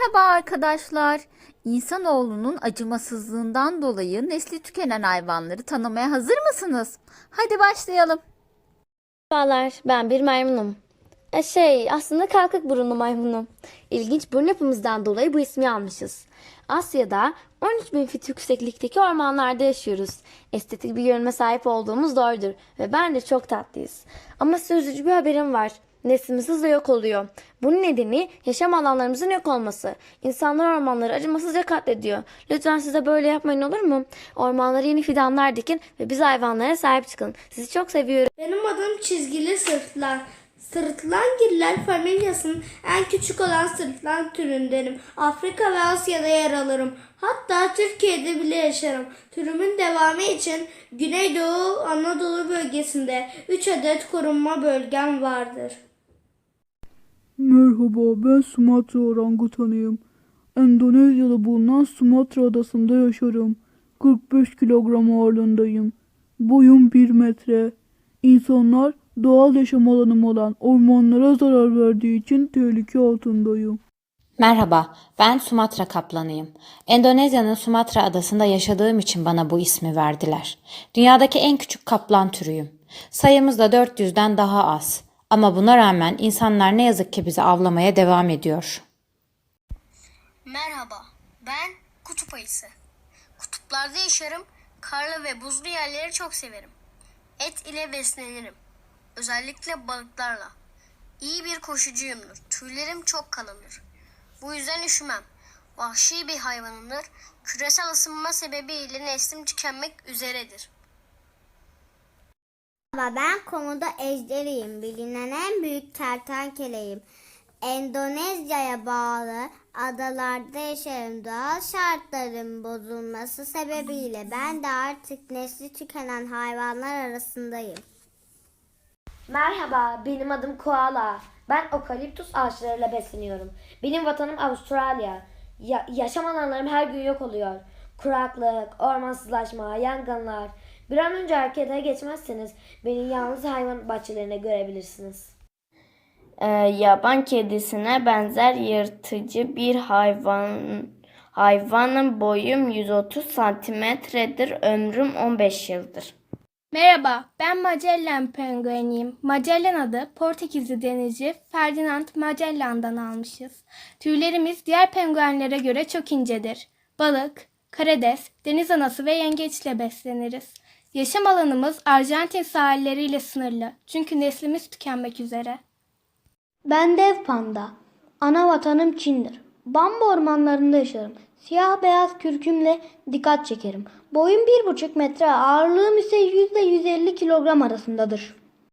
Merhaba arkadaşlar. İnsanoğlunun acımasızlığından dolayı nesli tükenen hayvanları tanımaya hazır mısınız? Hadi başlayalım. Merhabalar, ben bir maymunum. E şey, aslında kalkık burunlu maymunum. İlginç burun yapımızdan dolayı bu ismi almışız. Asya'da 13 bin fit yükseklikteki ormanlarda yaşıyoruz. Estetik bir görünme sahip olduğumuz doğrudur ve bence çok tatlıyız. Ama size üzücü bir haberim var. Neslimiz hızla yok oluyor. Bunun nedeni yaşam alanlarımızın yok olması. İnsanlar ormanları acımasızca katlediyor. Lütfen size böyle yapmayın olur mu? Ormanlara yeni fidanlar dikin ve biz hayvanlara sahip çıkın. Sizi çok seviyorum. Benim adım çizgili sırtlan. Sırtlangiller familyasının en küçük olan sırtlan türündenim. Afrika ve Asya'da yer alırım. Hatta Türkiye'de bile yaşarım. Türümün devamı için Güneydoğu Anadolu bölgesinde 3 adet korunma bölgem vardır. Merhaba, ben Sumatra orangutanıyım. Endonezya'da bulunan Sumatra adasında yaşarım. 45 kilogram ağırlığındayım. Boyum 1 metre. İnsanlar doğal yaşam alanım olan ormanlara zarar verdiği için tehlike altındayım. Merhaba, ben Sumatra kaplanıyım. Endonezya'nın Sumatra adasında yaşadığım için bana bu ismi verdiler. Dünyadaki en küçük kaplan türüyüm. Sayımız da 400'den daha az. Ama buna rağmen insanlar ne yazık ki bizi avlamaya devam ediyor. Merhaba, ben kutup ayısı. Kutuplarda yaşarım, karlı ve buzlu yerleri çok severim. Et ile beslenirim. Özellikle balıklarla. İyi bir koşucuyumdur. Tüylerim çok kalındır. Bu yüzden üşümem. Vahşi bir hayvanımdır. Küresel ısınma sebebiyle neslim tükenmek üzeredir. Merhaba ben komodo ejderiyim. Bilinen en büyük kertenkeleyim. Endonezya'ya bağlı adalarda yaşarım. Doğal şartların bozulması sebebiyle ben de artık nesli tükenen hayvanlar arasındayım. Merhaba, benim adım Koala. Ben okaliptus ağaçlarıyla besleniyorum. Benim vatanım Avustralya. Ya- yaşam alanlarım her gün yok oluyor. Kuraklık, ormansızlaşma, yangınlar. Bir an önce harekete geçmezseniz beni yalnız hayvan bahçelerine görebilirsiniz. Ee, yaban kedisine benzer yırtıcı bir hayvan hayvanın boyum 130 santimetredir, ömrüm 15 yıldır. Merhaba, ben Magellan pengueniyim. Magellan adı Portekizli denizci Ferdinand Magellan'dan almışız. Tüylerimiz diğer penguenlere göre çok incedir. Balık, karides, deniz anası ve yengeçle besleniriz. Yaşam alanımız Arjantin sahilleriyle sınırlı. Çünkü neslimiz tükenmek üzere. Ben dev panda. Ana vatanım Çin'dir. Bambu ormanlarında yaşarım. Siyah beyaz kürkümle dikkat çekerim. Boyum bir buçuk metre, ağırlığım ise 100 ile 150 kilogram arasındadır.